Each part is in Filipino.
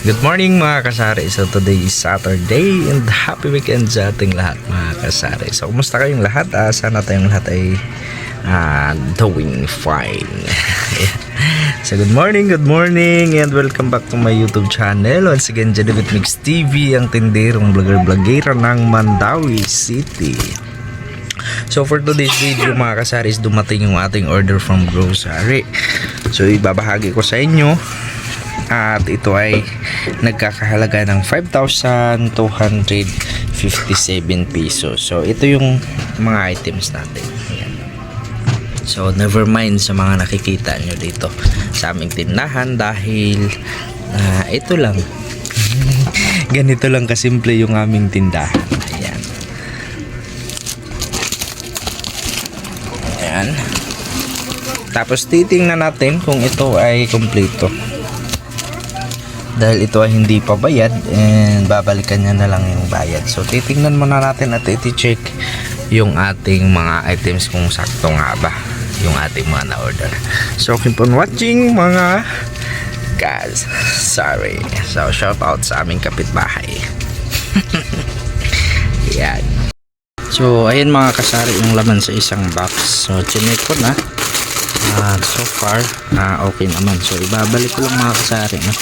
Good morning mga kasari. So today is Saturday and happy weekend sa ating lahat mga kasari. So kumusta kayong lahat? Ah, sana tayong lahat ay ah, doing fine. so good morning, good morning and welcome back to my YouTube channel. Once again, Janibit Mix TV, ang tinderong vlogger-vloggera ng Mandawi City. So for today's video mga kasari dumating yung ating order from grocery. So ibabahagi ko sa inyo at ito ay nagkakahalaga ng 5,257 pesos. So ito yung mga items natin. Ayan. So never mind sa mga nakikita nyo dito sa aming tindahan dahil ah, ito lang. Ganito lang kasimple yung aming tindahan. Ayan. Ayan. Tapos titingnan natin kung ito ay kumpleto. Dahil ito ay hindi pa bayad and babalikan niya na lang yung bayad. So titingnan muna natin at iti-check yung ating mga items kung sakto nga ba yung ating mga na-order. So keep on watching mga guys. Sorry. So shout out sa aming kapitbahay. Yan. So, ayan mga kasari yung laman sa isang box. So, chinek ko na. Ah, so far, ah, okay naman. So, ibabalik ko lang mga kasari. No?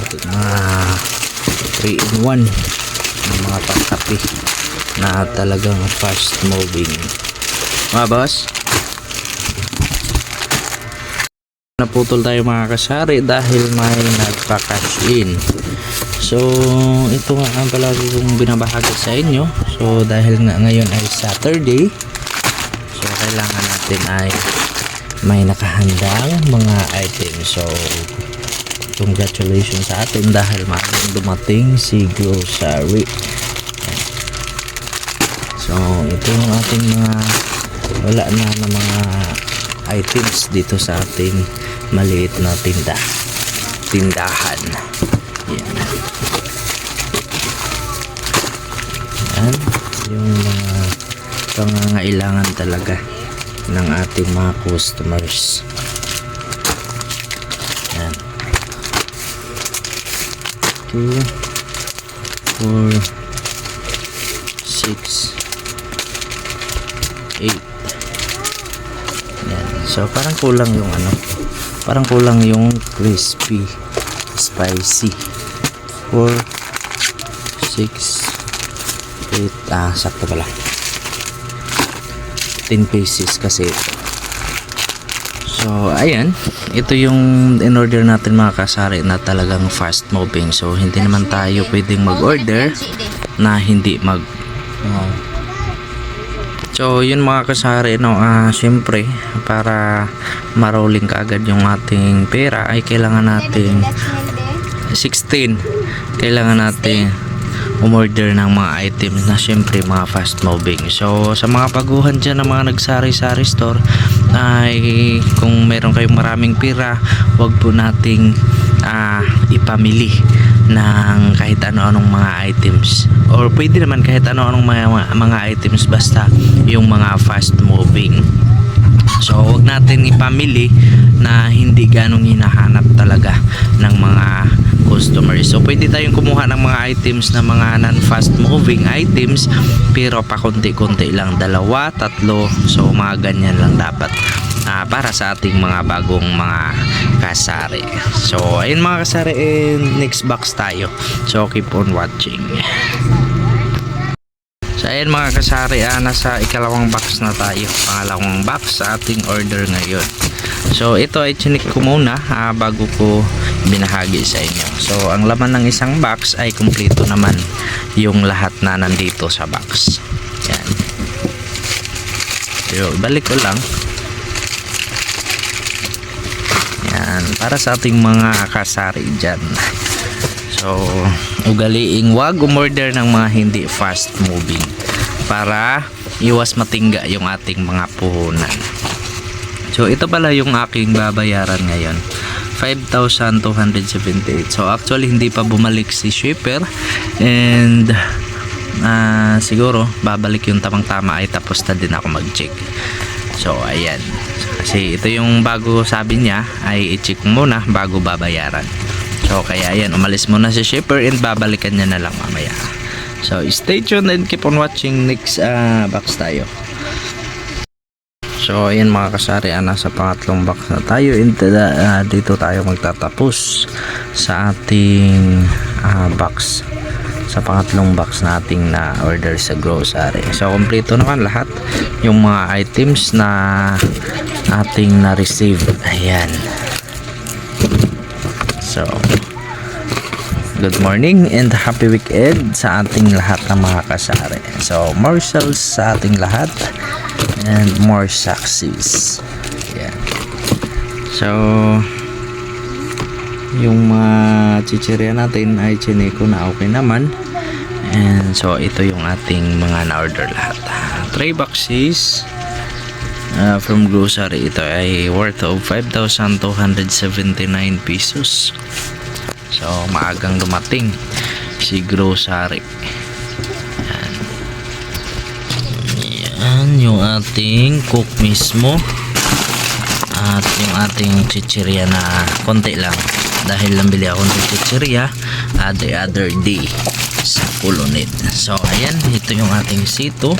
Ating mga 3 in 1 ng mga pangkapi na talagang fast moving. Mga boss? Naputol tayo mga kasari dahil may nagpa-cash in. So, ito nga ang palagi kong binabahagi sa inyo. So, dahil nga ngayon ay Saturday, so kailangan natin ay may nakahandang mga items. So, congratulations sa atin dahil maaaring dumating si grocery. So, ito yung ating mga wala na na mga items dito sa ating maliit na tinda tindahan. Yan. Yan. Yung mga pangangailangan talaga ng ating mga customers. 2 4 6 8 Yan. So parang kulang yung ano. Parang kulang yung crispy spicy. 4 6 8 ah sakto pala. 10 pieces kasi ito. So, ayan. Ito yung in-order natin mga kasari na talagang fast moving. So, hindi naman tayo pwedeng mag-order na hindi mag oh, So, yun mga kasari, no, ah, syempre, para marolling kaagad yung ating pera, ay kailangan natin 16. Kailangan natin umorder ng mga items na syempre mga fast moving. So, sa mga paguhan dyan ng mga nagsari-sari store, ay kung meron kayong maraming pera, wag po nating ah, ipamili ng kahit ano-anong mga items or pwede naman kahit ano-anong mga, mga items basta yung mga fast moving so wag natin ipamili na hindi ganong hinahanap talaga ng mga customers so pwede tayong kumuha ng mga items na mga non fast moving items pero pa konti-konti lang dalawa, tatlo so mga ganyan lang dapat ah, para sa ating mga bagong mga kasari. So, ayun mga kasari, eh, next box tayo. So, keep on watching. So, ayun mga kasari, ah, nasa ikalawang box na tayo. Pangalawang box sa ating order ngayon. So, ito ay chinik ko muna ah, bago ko binahagi sa inyo. So, ang laman ng isang box ay kumpleto naman yung lahat na nandito sa box. Yan. So, balik ko lang. Yan, para sa ating mga kasari dyan. So, ugaliing wag umorder ng mga hindi fast moving para iwas matingga yung ating mga puhunan. So, ito pala yung aking babayaran ngayon. 5,278. So, actually, hindi pa bumalik si shipper. And, ah, siguro, babalik yung tamang tama ay tapos na din ako mag-check. So, ayan. Kasi ito yung bago sabi niya ay i-check muna bago babayaran. So kaya yan, umalis muna si shipper and babalikan niya na lang mamaya. So stay tuned and keep on watching next ah, box tayo. So ayan mga kasari, ah, nasa pangatlong box na tayo and ah, dito tayo magtatapos sa ating ah, box sa pangatlong box nating na order sa grocery. So kompleto naman lahat yung mga items na ating na-receive. Ayan. So Good morning and happy weekend sa ating lahat ng mga kasari. So, more sales sa ating lahat and more success. Yan. So, yung mga chichirya natin ay chineko na okay naman. And so, ito yung ating mga na-order lahat. Three boxes uh, from grocery. Ito ay worth of 5,279 pesos. So, maagang dumating si grocery. Yan. Yung ating cook mismo. At yung ating chichirya na konti lang. Dahil lang bili ako ng chichirya uh, the other day sa Kulunit. So, ayan. Ito yung ating sito.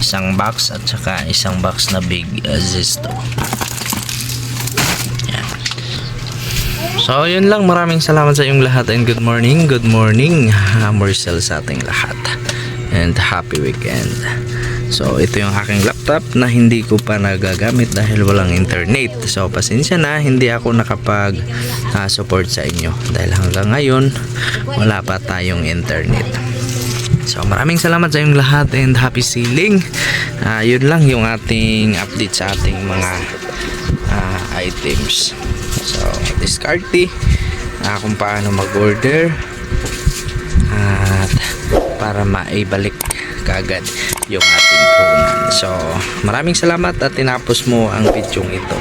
Isang box at saka isang box na big uh, zesto. So, yun lang. Maraming salamat sa inyong lahat and good morning. Good morning. Marcel sa ating lahat. And happy weekend. So, ito yung aking laptop na hindi ko pa nagagamit dahil walang internet. So, pasensya na, hindi ako nakapag-support sa inyo. Dahil hanggang ngayon, wala pa tayong internet. So, maraming salamat sa inyong lahat and happy sailing. Ah, yun lang yung ating update sa ating mga ah, items. So, diskarte ah, kung paano mag-order at para maibalik kagad yung ating punan. So, maraming salamat at tinapos mo ang video ito.